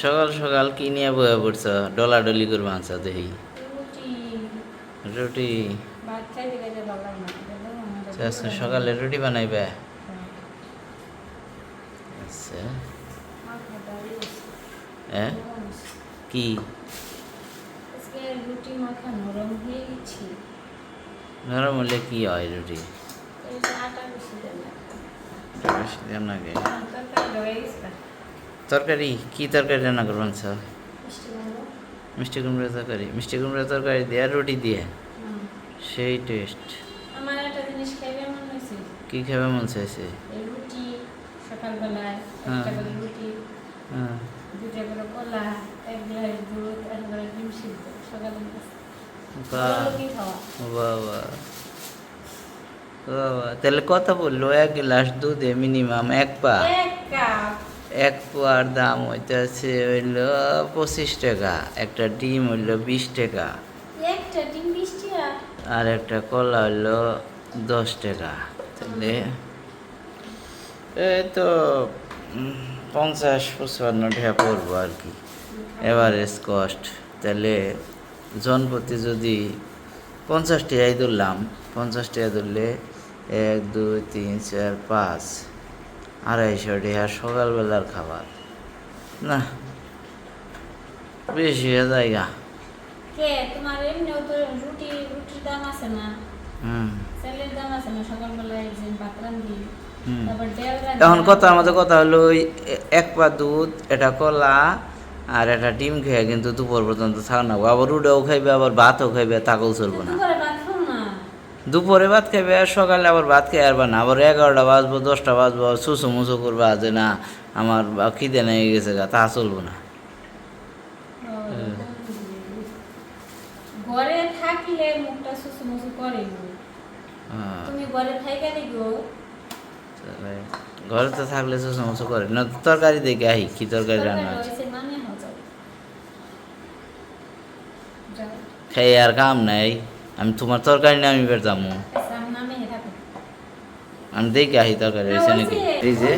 সকাল সকাল কি নিয়ে বয়ে পড়ছ? ডলাডলি করব আনছা দেখি। রুটি। আজকে সকালে রুটি বানাইবে? আচ্ছা। হ্যাঁ কি? নরম হয়ে হলে কি হয় রুটি? আটা বেশি দেন তরকারি? কি তরকারি রান্না করব আনছা মিষ্টি কুমড়া। তরকারি। মিষ্টি কুমড়া তরকারি দিয়ে রুটি দিয়ে? সেই টেস্ট। আমার একটা জিনিস খাইবে মনে হয়েছে। কি খাবে মন চাইছে? রুটি সকালবেলায় হ্যাঁ। একটা করে রুটি হ্যাঁ দুটা করে কলা এক গ্লাস দুধ এক গ্লাস ডিম সিদ্ধ সকালে বাহ। ভালো কি খাওয়া। বাবা। বাবা। তাহলে কত বলল এক গ্লাস দুধে মিনিমাম এক পা। এক এক পোয়ার দাম হইতেছে হইল পঁচিশ টাকা একটা ডিম হইল বিশ টাকা। একটা ডিম বিশ টাকা? আর একটা কলা হইল দশ টাকা। তাহলে এই তো পঞ্চাশ পঁচপান্ন টাকা পড়ব আর কি এভারেজ কস্ট তাহলে জনপ্রতি যদি পঞ্চাশ টাকাই ধরলাম পঞ্চাশ টাকা ধরলে এক দুই তিন চার পাঁচ। আড়াইশো টাকা সকালবেলার খাবার। না বেশি হয়ে জায়গা কে তোমার এমনিও তো রুটি রুটির দাম আছে না? হুম। দাম আছে না? সকালবেলায় ভাত রান্ধি এখন কথার মধ্যে কথা হলো ওই এক পা দুধ এটা কলা আর একটা ডিম খেয়ে কিন্তু দুপুর পর্যন্ত থাক না আবার উডেও খাইবে আবার ভাতও খাইবে তাকেও চলবো না। দুপুরে ভাত খাইবে আর সকালে আবার ভাত খেয়ে আসবে না। আবার এগারোটা বাজবো দশটা বাজবো সুসু মুসু করবে যে না আমার খিদে নেই গেছে গা তা চলবো না। ঘরে থাকলে মুখটা সুসু মুসু করে হ্যাঁ, তুমি ঘরে থাইকা দেখো ঘরে তো থাকলে সুসু মুসু করে না তরকারি দেখে আহি কি তরকারি রান্না আছে হয়েছে মানে খাই আর কাম নাই। আমি তোমার তরকারি নিয়ে আমি বের যাব। আমি নামে দেখে আহি তরকারি হয়েছে নাকি? এই যে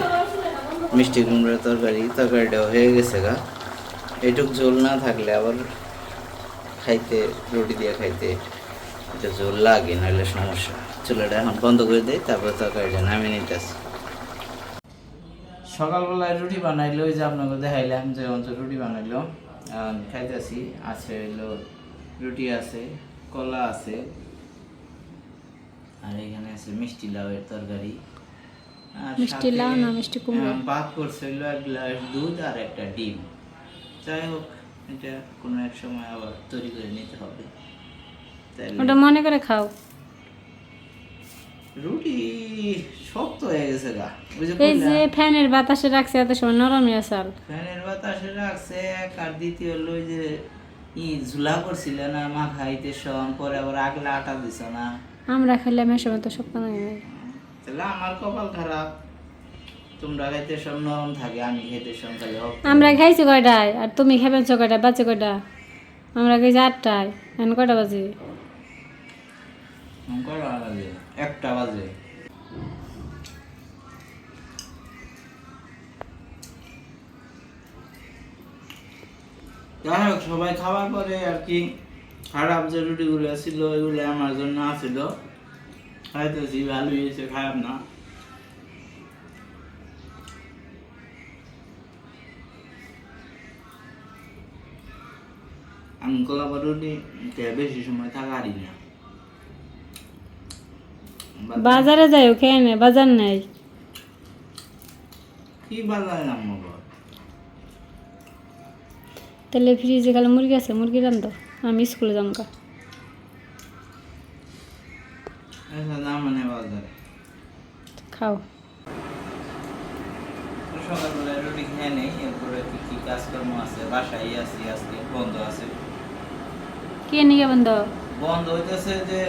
মিষ্টি কুমড়োর তরকারি তরকারিটা হয়ে গেছে গা। এইটুক ঝোল না থাকলে আবার খাইতে, রুটি দিয়ে খাইতে এটা ঝোল লাগে, নাহলে সমস্যা। চুলাটা এখন বন্ধ করে দেয় তারপর তরকারিটা নামিয়ে নিতেছি সকালবেলায় রুটি বানাইলো, ওই যে আপনাকে দেখাইলাম যে অন্তর রুটি বানাইলো। খাইতেছি আছে হইল রুটি আছে। কলা আছে। আর এখানে আছে মিষ্টি লাউয়ের তরকারি। মিষ্টি লাউ না মিষ্টি কুমড়ো? করছে হইল এক গ্লাস দুধ আর একটা ডিম। যাই হোক এটা কোনো এক সময় আবার তৈরি করে নিতে হবে। ওটা মনে করে খাও। রুটি শক্ত হয়ে গেছে গা। এই যে ফ্যানের বাতাসে রাখছে এত সময় নরমই আসাল ফ্যানের বাতাসে রাখছে এক আর দ্বিতীয় হলো যে ই ঝুলা করছিল না মা খাইতে সন পরে আবার আগলে আটা দিছ না। আমরা খেলে মেশো শক্ত তাহলে আমার কপাল খারাপ। তোমরা খাইতে নরম থাকে আমি খাইতে সব খালি আমরা খাইছি কয়টায়? আর তুমি খেবেছ কয়টায়? বাজে কয়টা? আমরা খাইছি আটটায়। এখন কয়টা বাজে? কয়টা বাজে? একটা বাজে। যাই হোক সবাই খাবার পরে আর কি খারাপ যে রুটিগুলো ছিল ওইগুলো আমার জন্য আসছিল খাইতেছি ভালোই হয়েছে খারাপ না। আমি রুটি বেশি সময় থাকারই না। বাজারে যাইও খেয়ে নে বাজার নেই। কি বাজারে বাবা তাহলে ফ্রিজে গেলে মুরগি আছে মুরগি রান্ধ? আমি স্কুলে যাম কা খাও। সকালবেলায় রুটি খেয়ে নেই এরপরে কি কি কাজকর্ম আছে? বাসায় আছি আজকে বন্ধ আছে। কে নিয়ে বন্ধ? বন্ধ হইতেছে যে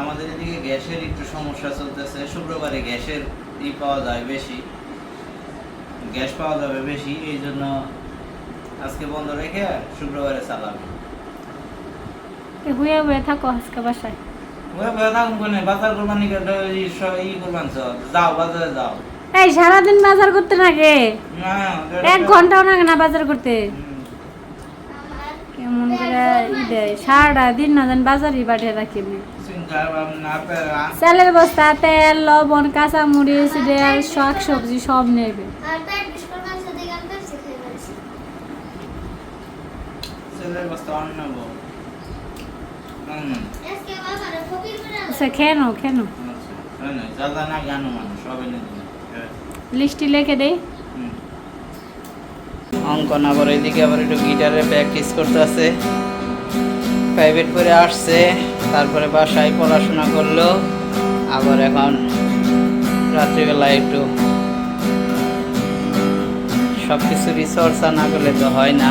আমাদের এদিকে গ্যাসের একটু সমস্যা চলতেছে। শুক্রবারে গ্যাসের ই পাওয়া যায় বেশি। গ্যাস পাওয়া যাবে বেশি এই জন্য আজকে বন্ধ রেখে শুক্রবারে চালাবে হুয়ে হুয়ে থাকো আজকে বাসায়। থাকুন কোনে বাজার করবানি ই করবান যাও বাজারে যাও। এই সারাদিন বাজার করতে লাগে না এক ঘন্টাও লাগে না বাজার করতে? কেমন করে ই দেয় সারাটা দিন না বাজারই পাঠিয়ে রাখি আমি। চালের বস্তা তেল লবণ কাঁচা মরিচ ডাল শাক সবজি সব নেবে আর পেট বিস্কুট মাংস দিয়ে আমি পেপসি খেয়ে ফেলছি আজকে বাবারে ফকির করে আনলো। আচ্ছা খেয়ে নাও খেয়ে নাও। সবাই না লিস্টি লিখে দেই। অঙ্কন আবার এদিকে আবার একটু গিটারে প্র্যাকটিস করতে আছে প্রাইভেট করে আসছে তারপরে বাসায় পড়াশোনা করল। আবার এখন রাত্রিবেলায় একটু সব কিছু চর্চা না করলে তো হয় না।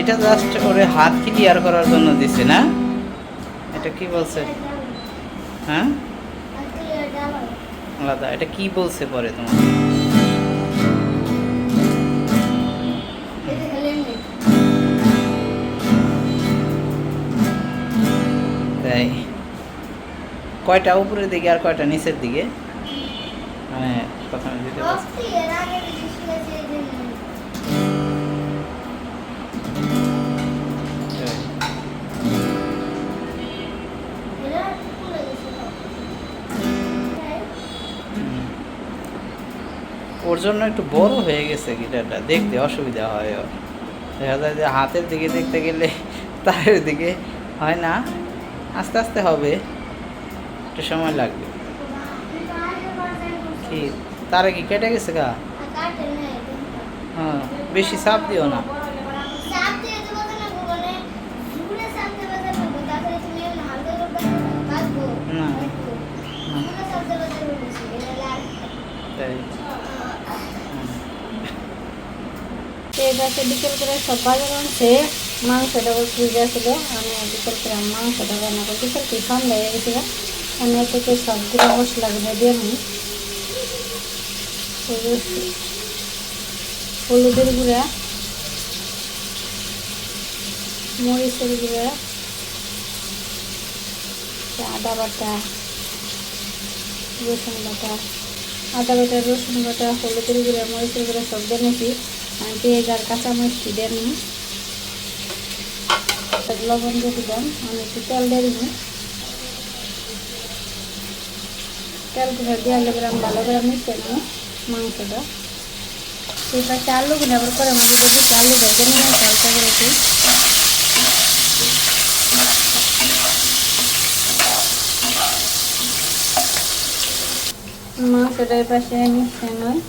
এটা জাস্ট ওরে হাত ক্লিয়ার করার জন্য দিছে, না? এটা কি বলছে? হ্যাঁ? আলাদা, এটা কি বলছে পরে তোমার? তাই, কয়টা উপরের দিকে আর কয়টা নিচের দিকে? মানে প্রথমে দিতে বলছে। ওর জন্য একটু বড় হয়ে গেছে গিটারটা। দেখতে অসুবিধা হয় ওর। দেখা যায় যে হাতের দিকে দেখতে গেলে তারের দিকে হয় না। আস্তে আস্তে হবে। একটু সময় লাগবে। কি? তারে কি কেটে গেছে গা। হ্যাঁ বেশি চাপ দিও না। না মানে জুড়ে চাপ দিয়ে বাজার করব তারপরে তুমি এমন হালকা করে কাটবো না। কাটবো আমরা চাপ দিয়ে বাজার করছি এটা লাগ তাই এই বাসে বিকেল করে সব বাজার আনছে। মাংসটা ফ্রিজে ছিল। আমি বিকেল করে মাংসটা রান্না করি বিকেল কি? সন্ধ্যা হয়ে গেছিল। আমি থেকে সবগুলো মশলাগুলো দিয়ে নিই হলুদ- হলুদের গুঁড়া, মরিচের গুঁড়া, আদা বাটা, রসুন বাটা, আদা বাটা, রসুন বাটা, হলুদের গুঁড়া, মরিচের গুঁড়া সব দিয়ে পেঁয়াজ আর কাঁচা মরিচটি দিয়ে নিই তারপর লবণ দিয়ে দিলাম আমি একটু তেল দিয়ে দিব। তেলগুলো দিয়ে আলু করে আমি ভালো করে মিশিয়ে নেব মাংসটা। এই পাশে আলুগুলো আবার করে মধ্যে দিচ্ছি আলু ভেজে নিয়ে হালকা করে মাংসটা এই পাশে মিশিয়ে নয়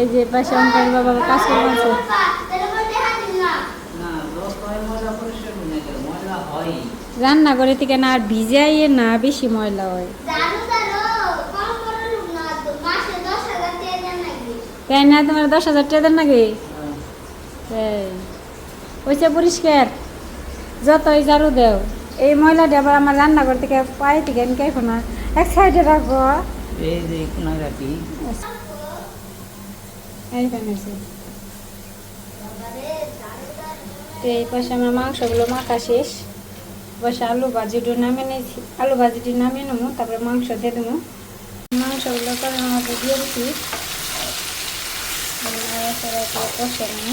এই যে পাশে অঙ্কের বাবা কাজ করে আছে। বাবা তাহলে না না ময়লা পরিষ্কার করে ময়লা হয়। রান্না করে থেকে না আর ভিজাইয়ে না বেশি ময়লা হয়। তাই না তোমার দশ হাজার টাকা দেন নাকি? এই ওইসে পরিষ্কার যতই ঝাড়ু দেও। এই ময়লাটা আবার আমার রান্নাঘর থেকে পাই থেকে এক সাইডে রাখব। এই যে রাখি আছে। এই পাশে আমার মাংসগুলো মাখা শেষ। পাশে আলু ভাজিটি নামিয়ে নিয়েছি। আলু ভাজিটি নামিয়ে নেব, তারপরে মাংস দিয়ে দেবো। মাংসগুলো করে আমাকে দিয়ে দিচ্ছি কষে নেব।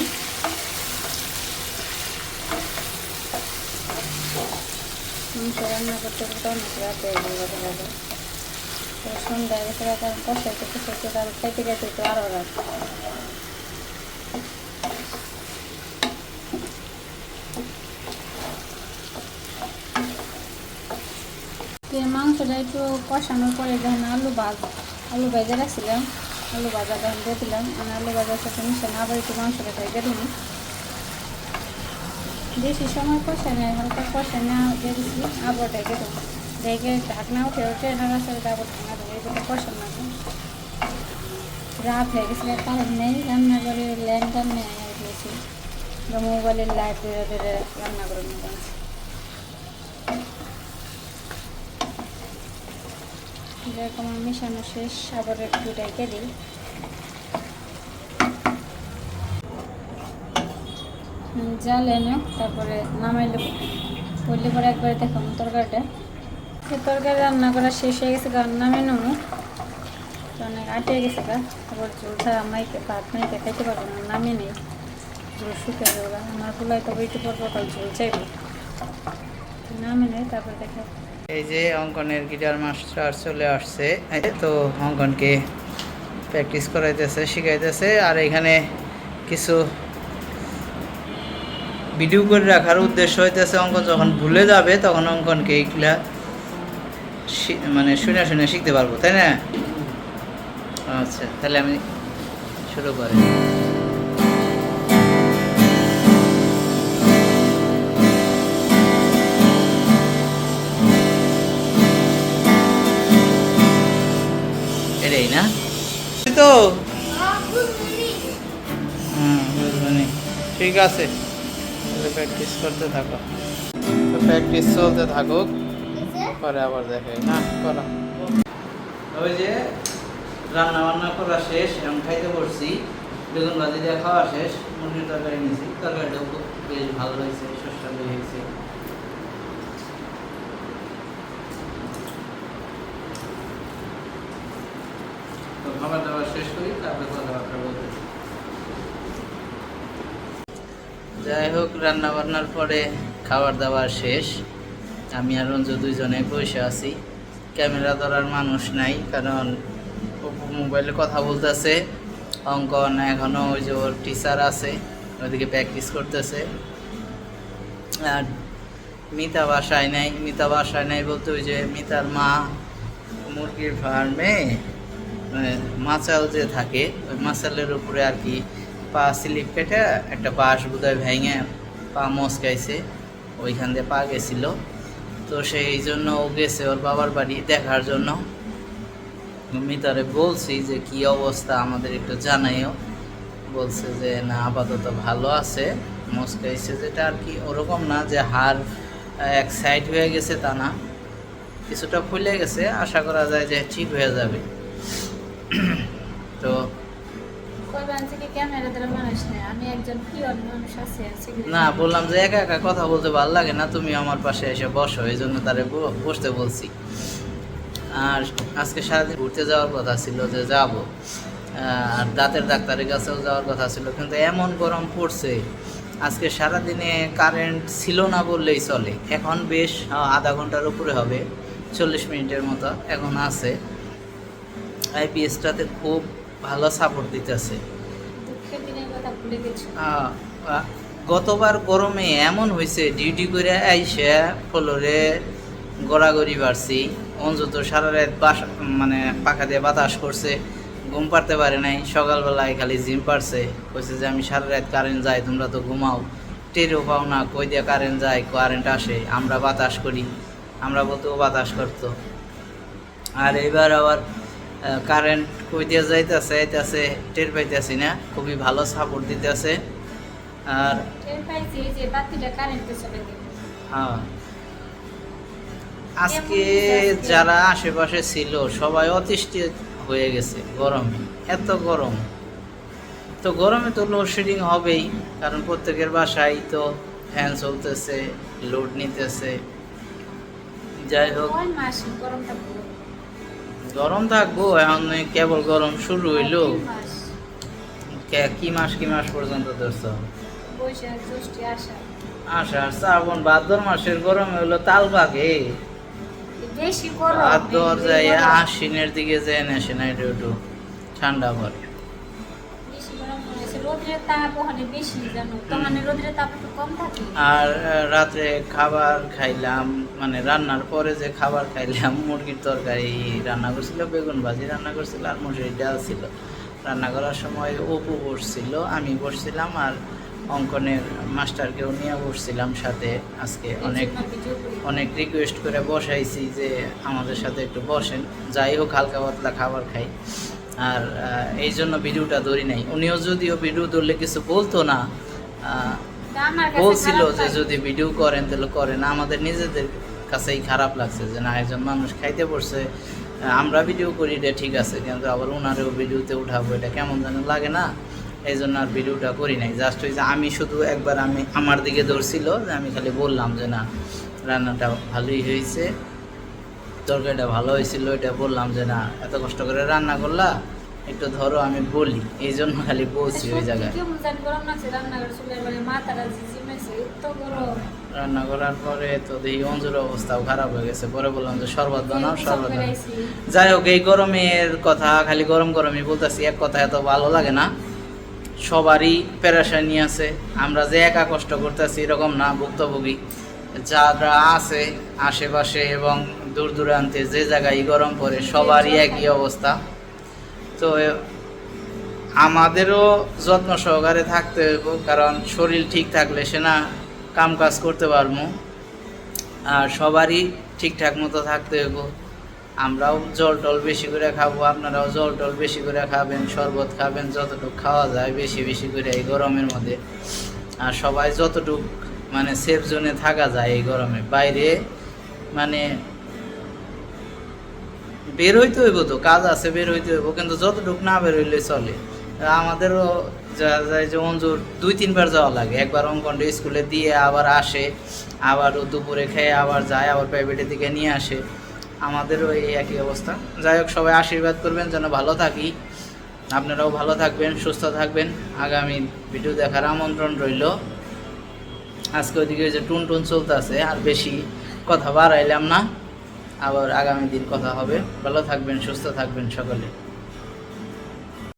মাংস রান্না করতে করতে অনেক রাত হয়ে গেল রাতে তো সন্ধ্যা গেছে কারণ খাইতে খাইতে তো আরও রাত মাংসটা একটু কষানোর পরে যখন আলু ভাজ আলু ভেজে রাখছিলাম আলু ভাজা যখন দিয়ে দিলাম। আমি আলু ভাজার সাথে মিশানো আবার একটু মাংসটা ভেজে দিলাম। বেশি সময় কষা নেয় হালকা কষা নেওয়া দিয়ে দিচ্ছি আবার ডেকে দেবো। ডেকে ঢাকনা উঠে উঠে নাড়াচাড়া আবার ঢাকনা দেবো এগুলো কষা না রাত হয়ে গেছিল কারণ নেই, রান্না করে ল্যান্ডার নিয়ে গেছি মোবাইলের লাইট ধরে ধরে রান্না করে নিয়ে যেরকম আমার মেশানো শেষ আবার একটু ডেকে দিই। জাল এনে তারপরে নামাইলে। পড়লে পরে একবারে দেখো তরকারিটা। তরকারি রান্না করা শেষ হয়ে গেছে, কারণ নামে নেব অনেক আটে গেছে গা। আবার ছাড়া মাইকে ভাত মাইকে খাইতে পারব না, নামে নেই। ঝোল শুকে যাবে আমার ফুলাই তো বইতে পর পর ঝোল চাইবে। নামে নেই, তারপর দেখে। এই যে অঙ্কনের গিটার মাস্টার চলে আসছে তো অঙ্কনকে প্র্যাকটিস করাইতেছে, শিখাইতেছে, আর এখানে কিছু ভিডিও করে রাখার উদ্দেশ্য হইতেছে অঙ্কন যখন ভুলে যাবে, তখন অঙ্কনকে এইগুলা মানে শুনে শুনে শিখতে পারব, তাই না? আচ্ছা তাহলে আমি শুরু করি। এটাই না? তো? হুম ঠিক আছে। প্র্যাকটিস করতে থাকো। প্র্যাকটিস চলতে থাকুক। পরে আবার দেখে না করো। ওই যে রান্না বান্না করা শেষ এখন খাইতে বসছি। বেগুন ভাজি দিয়ে খাওয়া শেষ মুরগির তরকারি নিয়েছি তরকারিটাও খুব বেশ ভালো হয়েছে সুস্বাদু হয়েছে। তো খাবার দাবার শেষ করি তারপরে কথাবার্তা বলতে যাই হোক রান্না বান্নার পরে খাবার দাবার শেষ। আমি আর রঞ্জু দুইজনে বসে আছি। ক্যামেরা ধরার মানুষ নাই, কারণ মোবাইলে কথা বলতেছে। অঙ্কন এখনও ওই যে ওর টিচার আছে ওইদিকে প্র্যাকটিস করতেছে। আর মিতা বাসায় নাই, মিতা বাসায় নাই বলতে ওই যে মিতার মা মুরগির ফার্মে মাচাল যে থাকে, ওই মাচালের উপরে আর কি পা স্লিপ কেটে একটা বাঁশ বোধহয় ভেঙে পা মচকাইছে, ওইখান দিয়ে পা গেছিল। তো সেই জন্য ও গেছে ওর বাবার বাড়ি দেখার জন্য। আমি তারে বলছি যে কি অবস্থা আমাদের একটু জানাইও। বলছে যে না আপাতত ভালো আছে। মস্কাইছে যেটা আর কি ওরকম না যে আহ, এক সাইড হয়ে গেছে তা না। কিছুটা ফুলে গেছে আশা করা যায় যে ঠিক হয়ে যাবে। তো না, বললাম যে একা একা কথা বলতে ভালো লাগে না, তুমি আমার পাশে এসে বসো, এই জন্য তারে বসতে বলছি। আর আজকে সারাদিন ঘুরতে যাওয়ার কথা ছিল যে যাব। আর দাঁতের ডাক্তারের কাছেও যাওয়ার কথা ছিল, কিন্তু এমন গরম পড়ছে, আজকে সারাদিনে কারেন্ট ছিল না বললেই চলে। এখন বেশ আধা ঘণ্টার উপরে হবে, চল্লিশ মিনিটের মতো এখন আছে। আইপিএসটাতে খুব ভালো সাপোর্ট দিতেছে। গতবার গরমে এমন হয়েছে, ডিউটি করে আইসে ফ্লোরে গড়াগড়ি বাড়ছি অঞ্জু তো সারা রাত বাস মানে পাখা দিয়ে বাতাস করছে, ঘুম পারতে পারে নাই, সকালবেলায় খালি জিম পারছে কইছে যে আমি সারা রাত কারেন্ট যাই তোমরা তো ঘুমাও। টেরও পাও না, কই দিয়ে কারেন্ট যায় কারেন্ট আসে, আমরা বাতাস করি, আমরা বলতে বাতাস করতো। আর এবার আবার কারেন্ট কই দিয়ে যাইতেছে যাইতেছে টের পাইতেছি না। খুবই ভালো সাপোর্ট দিতেছে। আর হ্যাঁ। আজকে যারা আশেপাশে ছিল সবাই অতিষ্ঠ হয়ে গেছে গরমে। এত গরম। তো গরমে তো লোডশেডিং হবেই কারণ প্রত্যেকের বাসায় তো ফ্যান চলতেছে লোড নিতেছে। যাই হোক। গরমটা গরম থাকব এখন কেবল গরম শুরু হইল। কে- মাস কি মাস পর্যন্ত ধরছ? আশা আষাঢ়। শ্রাবণ ভাদ্র মাসের গরম হলো তাল পাকে বেশি গরম ভাদ্র যায় আশ্বিনের দিকে যেয়ে না সে না একটু ঠান্ডা পড়ে বেশি গরম হয়েছে রোদের তাপ ওখানে বেশি জানো তো মানে রোদের তাপ একটু কম থাকে আর রাতে খাবার খাইলাম মানে রান্নার পরে যে খাবার খাইলাম মুরগির তরকারি রান্না করছিল বেগুন ভাজি রান্না করছিল আর মুসুরির ডাল ছিল। রান্না করার সময় অপু বসছিল আমি বসছিলাম আর অঙ্কনের মাস্টারকেও নিয়ে বসছিলাম সাথে। আজকে অনেক। অনেক রিকোয়েস্ট করে বসাইছি যে আমাদের সাথে একটু বসেন। যাই হোক হালকা পাতলা খাবার খাই। আর এই জন্য ভিডিওটা ধরি নাই। উনিও যদিও ভিডিও ধরলে কিছু বলতো না বলছিল যে যদি ভিডিও করেন তাহলে করেন। আমাদের নিজেদের কাছেই খারাপ লাগছে যে না একজন মানুষ খাইতে পড়ছে আমরা ভিডিও করি এটা ঠিক আছে কিন্তু আবার ওনারেও ভিডিওতে উঠাবো এটা কেমন যেন লাগে না এই জন্য আর ভিডিওটা করি নাই। জাস্ট ওই যে আমি শুধু একবার আমি আমার দিকে ধরছিল যে আমি খালি বললাম যে না রান্নাটা ভালোই হয়েছে। তরকারিটা ভালো হয়েছিল এটা বললাম যে না এত কষ্ট করে রান্না করলা একটু ধরো আমি বলি। এই জন্য খালি বলছি ওই জায়গায়। মানে রান্না করার পরে তো দেখি অঞ্জুর অবস্থাও খারাপ হয়ে গেছে পরে বললাম যে শরবত বানাও শরবত বানাও। যাই হোক এই গরমের কথা খালি গরম গরমই বলতেছি এক কথা এত ভালো লাগে না। সবারই পেরেশানি আছে আমরা যে একা কষ্ট করতেছি এরকম না ভুক্তভোগী। যারা আছে আশেপাশে এবং দূর দূরান্তে যে জায়গায় গরম পড়ে, সবারই একই অবস্থা। তো আমাদেরও যত্ন সহকারে থাকতে হইব, কারণ শরীর ঠিক থাকলে সে না কাম কাজ করতে পারব। আর সবারই ঠিকঠাক মতো থাকতে হইব। আমরাও জল টল বেশি করে খাব, আপনারাও জল টল বেশি করে খাবেন, শরবত খাবেন, যতটুকু খাওয়া যায় বেশি বেশি করে এই গরমের মধ্যে। আর সবাই যতটুকু মানে সেফ জোনে থাকা যায় এই গরমে। বাইরে মানে বের হইতে হইব তো, কাজ আছে বের হইতে হইব, কিন্তু যতটুকু না বের হইলে চলে। আমাদেরও যা যায় যে অঞ্জুর দুই, তিনবার যাওয়া লাগে। একবার অঙ্কনটা স্কুলে দিয়ে আবার আসে, আবার দুপুরে খেয়ে আবার যায়, আবার প্রাইভেটের দিকে নিয়ে আসে। আমাদেরও এই একই অবস্থা। যাই হোক, সবাই আশীর্বাদ করবেন, যেন ভালো থাকি। আপনারাও ভালো থাকবেন, সুস্থ থাকবেন। আগামী ভিডিও দেখার আমন্ত্রণ রইল। আজকে ওইদিকে ওই যে টুন টুন চলতেছে, আর বেশি কথা বাড়াইলাম না। আবার আগামী দিন কথা হবে। ভালো থাকবেন, সুস্থ থাকবেন সকলে।